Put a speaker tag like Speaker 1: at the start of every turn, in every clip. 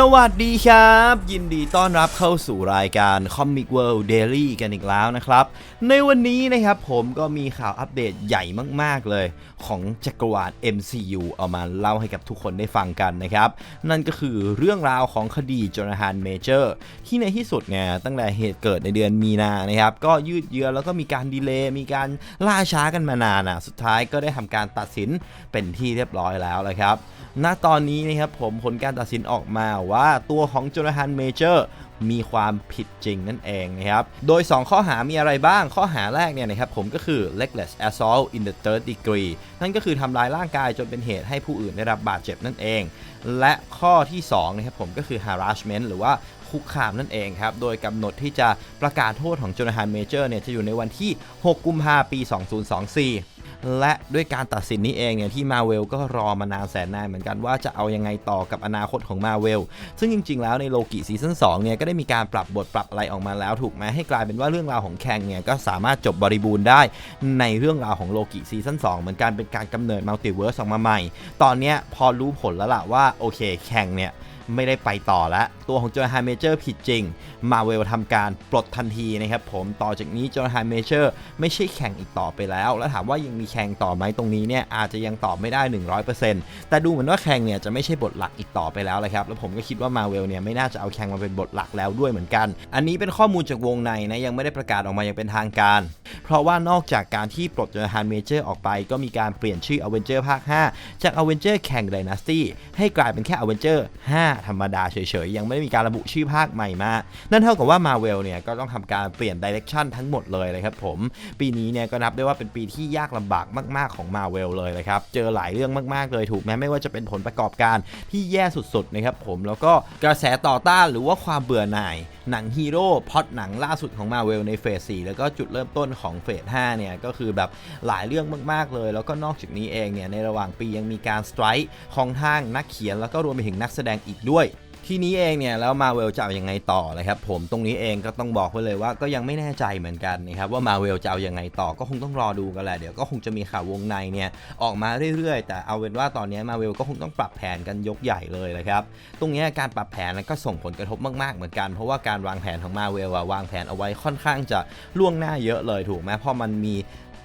Speaker 1: สวัสดีครับ ยินดีต้อนรับเข้าสู่รายการ Comic World Daily กันอีกแล้วนะครับ ในวันนี้นะครับผมก็มีข่าวอัปเดตใหญ่มากๆเลย ของจักรวาล MCU เอามาเล่าให้กับทุกคนได้ฟังกันนะครับ นั่นก็คือเรื่องราวของคดีจอนาธานเมเจอร์ ที่ในที่สุดเนี่ยตั้งแต่เหตุเกิดในเดือนมีนานะครับ ก็ยืดเยื้อแล้วก็มีการดีเลย์มีการล่าช้ากันมานานอะสุดท้ายก็ได้ทำการตัดสินเป็นที่เรียบร้อยแล้วเลยครับณตอนนี้นะครับผมผลการตัดสินออกมาว่าตัวของโจนาธานเมเจอร์มีความผิดจริงนั่นเองนะครับ โดย 2 ข้อหามีอะไรบ้าง ข้อหาแรกเนี่ยนะครับผมก็คือ reckless assault in the third degree นั่นก็คือทำร้ายร่างกายจนเป็นเหตุให้ผู้อื่นได้รับบาดเจ็บนั่นเอง และข้อที่2นะครับผมก็คือ harassment หรือว่าคุกคามนั่นเองครับ โดยกำหนดที่จะประกาศโทษของโจนาธานเมเจอร์เนี่ยจะอยู่ในวันที่ 6 กุมภาพันธ์ ปี 2024 และด้วยการตัดสินนี้เองเนี่ยที่มาเวลก็รอมานานแสนนานเหมือนกันว่าจะเอายังไงต่อกับอนาคตของมาเวลซึ่งจริง ๆ แล้วในโลกิซีซั่น2เนี่ยก็ได้มีการปรับบทปรับอะไรออกมาแล้วถูกไหมให้กลายเป็นว่าเรื่องราวของแคงเนี่ยก็สามารถจบบริบูรณ์ได้ในเรื่องราวของโลกิซีซั่น2เหมือนกันเป็นการกำเนิดมัลติเวิร์สออกมาใหม่ ตอนนี้พอรู้ผลแล้วล่ะว่าโอเคแคงเนี่ย ไม่ได้ไปต่อแล้วตัวของโจนาธานเมเจอร์ผิดจริง มาเวลทำการปลดทันทีนะครับผมต่อจากนี้โจนาธานเมเจอร์ไม่ใช่แข่งอีกต่อไปแล้ว แล้วถามว่ายังมีแข่งต่อไหมตรงนี้เนี่ยอาจจะยังตอบไม่ได้ 100%แต่ดูเหมือนว่าแข่งเนี่ยจะไม่ใช่บทหลักอีกต่อไปแล้วเลยครับแล้วผมก็คิดว่ามาเวลเนี่ยไม่น่าจะเอาแข่งมาเป็นบทหลักแล้วด้วยเหมือนกัน อันนี้เป็นข้อมูลจากวงในนะยังไม่ได้ประกาศออกมาอย่างเป็นทางการ เพราะว่านอกจากการที่ปลดโจนาธานเมเจอร์ออกไป ก็มีการเปลี่ยนชื่ออเวนเจอร์ภาค 5 จากอเวนเจอร์แข่งไดนาสตี้ให้กลายเป็นแค่อเวนเจอร์5ธรรมดาเฉยๆ ยังไม่ได้มีการระบุชื่อภาคใหม่มา นั่นเท่ากับว่ามาเวลเนี่ยก็ต้องทำการเปลี่ยนดิเรกชันทั้งหมดเลยเลยครับผม ปีนี้เนี่ยก็นับได้ว่าเป็นปีที่ยากลำบากมากๆของมาเวลเลยนะครับ เจอหลายเรื่องมากๆเลยถูกไหมไม่ว่าจะเป็นผลประกอบการที่แย่สุดๆนะครับผมแล้วก็กระแสต่อต้านหรือว่าความเบื่อหน่าย หนังฮีโร่พอดหนังล่าสุดของมาเวลในเฟส 4 แล้วก็จุดเริ่มต้นของเฟส 5 เนี่ย ก็คือแบบหลายเรื่องมาก ๆ เลย แล้วก็นอกจากนี้เองเนี่ย ในระหว่างปียังมีการสไตร์ของทางนักเขียนแล้วก็รวมไปถึงนักแสดงอีกด้วย ทีนี้เองเนี่ยแล้วมาเวลจะเอายังไงต่อนะครับผมตรงนี้เองก็ต้องบอกไว้เลยว่าก็ยังไม่แน่ใจเหมือนกันนะครับว่ามาเวลจะเอายังไงต่อก็คงต้องรอดูกันแหละเดี๋ยวก็คงจะมีข่าววงในเนี่ยออกมาเรื่อยๆ แต่เอาเป็นว่าตอนนี้มาเวลก็คงต้องปรับแผนกันยกใหญ่เลยนะครับตรงนี้การปรับแผนนั้นก็ส่งผลกระทบมากๆเหมือนกัน เพราะว่าการวางแผนของมาเวลวางแผนเอาไว้ค่อนข้างจะล่วงหน้าเยอะเลยถูกไหมเพราะมันมี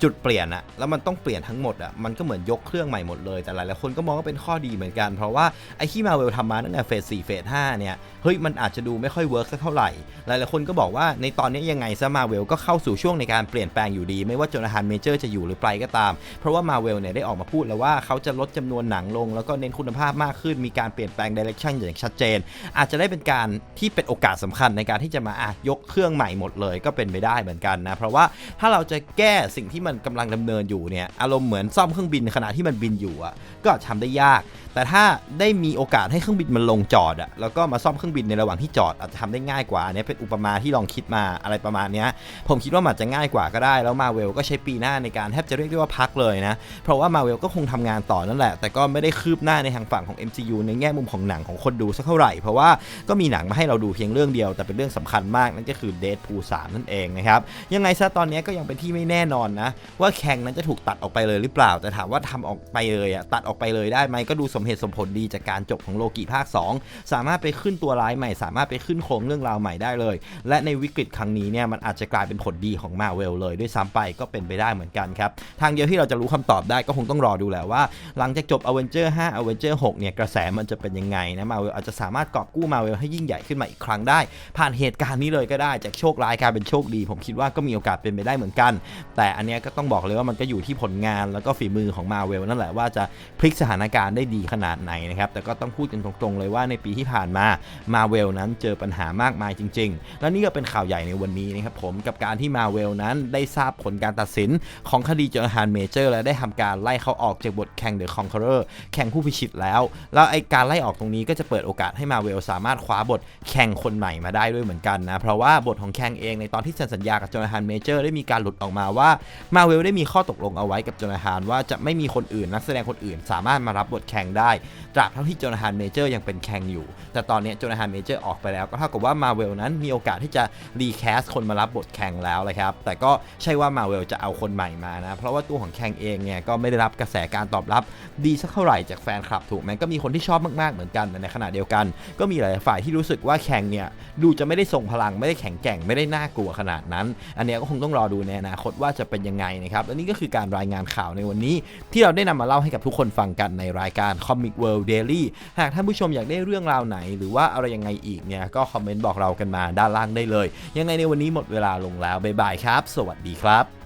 Speaker 1: จุดเปลี่ยนอะแล้วมันต้องเปลี่ยนทั้งหมดอะมันก็เหมือนยกเครื่องใหม่หมดเลย แต่หลายๆคนก็มองว่าเป็นข้อดีเหมือนกัน เพราะว่าไอ้ที่มาเวลทำมาตั้งแต่เฟส4เฟส5เนี่ย เฮ้ย มันอาจจะดูไม่ค่อยเวิร์กสักเท่าไหร่ หลายๆคนก็บอกว่าในตอนนี้ยังไงซะมาเวลก็เข้าสู่ช่วงในการเปลี่ยนแปลงอยู่ดี ไม่ว่าโจนาธานเมเจอร์จะอยู่หรือไปก็ตาม เพราะว่ามาเวลเนี่ยได้ออกมาพูดแล้วว่าเขาจะลดจำนวนหนังลง แล้วก็เน้นคุณภาพมากขึ้น มีการเปลี่ยนแปลงดิเรกชันอย่างชัดเจน อาจจะได้เป็นการที่เป็นโอกาสสำคัญในการที่จะมาอะยกเครื่องใหม่หมดเลยก็เป็นไปได้เหมือนกันนะ เพราะว่าถ้าเราจะแก้สิ่งที่มันกำลังดำเนินอยู่เนี่ยอารมณ์เหมือนซ่อมเครื่องบินขณะที่มันบินอยู่อะก็อาจทำได้ยาก แต่ถ้าได้มีโอกาสให้เครื่องบินมันลงจอดอะแล้วก็มาซ่อมเครื่องบินในระหว่างที่จอดอาจจะทำได้ง่ายกว่าอันนี้เป็นอุปมาที่ลองคิดมาอะไรประมาณเนี้ยผมคิดว่ามันจะง่ายกว่าก็ได้ แล้วมาเวลก็ใช้ปีหน้าในการแทบจะเรียกได้ว่าพักเลยนะเพราะว่ามาเวลก็คงทำงานต่อนั่นแหละ แต่ก็ไม่ได้คืบหน้าในทางฝั่งของ MCU ในแง่มุมของหนังของคนดูสักเท่าไหร่ เพราะว่าก็มีหนังมาให้เราดูเพียงเรื่องเดียว แต่เป็นเรื่องสำคัญมากนั่นก็คือ Deadpool 3 นั่นเองนะครับยังไงซะตอนนี้ก็ยังเป็นที่ไม่แน่นอนนะว่าแข่งนั้นจะถูกตัดออกไปเลยหรือเปล่า แต่ถามว่าทำออกไปเลยอะตัดออกไปเลยได้ไหมก็ดูสมเหตุสมผลดีจากการจบของโลกิภาค 2 สามารถไปขึ้นตัวร้ายใหม่ สามารถไปขึ้นโครงเรื่องราวใหม่ได้เลย และในวิกฤตครั้งนี้เนี่ยมันอาจจะกลายเป็นผลดีของมาเวลเลยด้วยซ้ำไปก็เป็นไปได้เหมือนกันครับทางเดียวที่เราจะรู้คำตอบได้ก็คงต้องรอดูแหละว่า หลังจากจบ a v e n g e r 5 a v e n g e r 6เนี่ยกระแสมันจะเป็นยังไงนะมาเวลอาจจะสามารถกอบกู้มาเวลให้ยิ่งใหญ่ขึ้นมาอีกครั้งได้ ผ่านเหตุการณ์นี้เลยก็ได้จากโชคร้ายกลายเป็นโชคดี ผมคิดว่าก็มีโอกาสเป็นไปได้เหมือนกัน แต่อันเนี้ยก็ต้องบอกเลยว่ามันก็อยู่ที่ผลงานแล้วก็ฝีมือของมาเวลนั่นแหละว่าจะพลิกสถานการณ์ได้ดีขนาดไหนนะครับ แต่ก็ต้องพูดกันตรงๆเลยว่าในปีที่ผ่านมามาเวลนั้นเจอปัญหามากมายจริง ๆ และนี่ก็เป็นข่าวใหญ่ในวันนี้นะครับผมกับการที่มาเวลนั้นได้ทราบผลการตัดสินของคดีจอร์แดนเมเจอร์และได้ทำการไล่เขาออกจากบทแข่งเดอะคอนเคอร์แข่งผู้พิชิตแล้ว แล้วไอการไล่ออกตรงนี้ก็จะเปิดโอกาสให้มาเวลสามารถคว้าบทแข่งคนใหม่มาได้ด้วยเหมือนกันนะเพราะว่าบทของแข่งเองในตอนที่เซ็นสัญญากับจอร์แดนเมเจอร์ได้มีการหลุดออกมาว่ามาเวลได้มีข้อตกลงเอาไว้กับโจนาธานว่าจะไม่มีคนอื่นนักแสดงคนอื่น สามารถมารับบทแข่งได้ตราบเท่าที่โจนาธานเมเจอร์ยังเป็นแข่งอยู่ แต่ตอนนี้โจนาธานเมเจอร์ออกไปแล้ว ก็เท่ากับว่ามาเวลนั้นมีโอกาสที่จะรีแคสคนมารับบทแข่งแล้วเลยครับแต่ก็ใช่ว่ามาเวลจะเอาคนใหม่มานะเพราะว่าตัวของแข่งเองเนี่ยก็ไม่ได้รับกระแสการตอบรับ ดีสักเท่าไหร่จากแฟนคลับถูกไหมก็มีคนที่ชอบมากๆเหมือนกันแต่ในขณะเดียวกัน ก็มีหลายฝ่ายที่รู้สึกว่าแข่งเนี่ยดูจะไม่ได้ทรงพลังไม่ได้แข็งแกร่งไม่ได้น่ากลัวขนาดนั้น อันนี้ก็คงต้องรอดูในอนาคตว่าจะเป็นยังไงนะครับและนี่ก็คือการรายงานข่าวในวันนี้ ที่เราได้นำมาเล่าให้กับทุกคนฟังกันในรายการ Comic World Daily หากท่านผู้ชมอยากได้เรื่องราวไหน หรือว่าอะไรยังไงอีกเนี่ยก็คอมเมนต์บอกเรากันมาด้านล่างได้เลย ยังไงในวันนี้หมดเวลาลงแล้วบ๊ายบายครับ สวัสดีครับ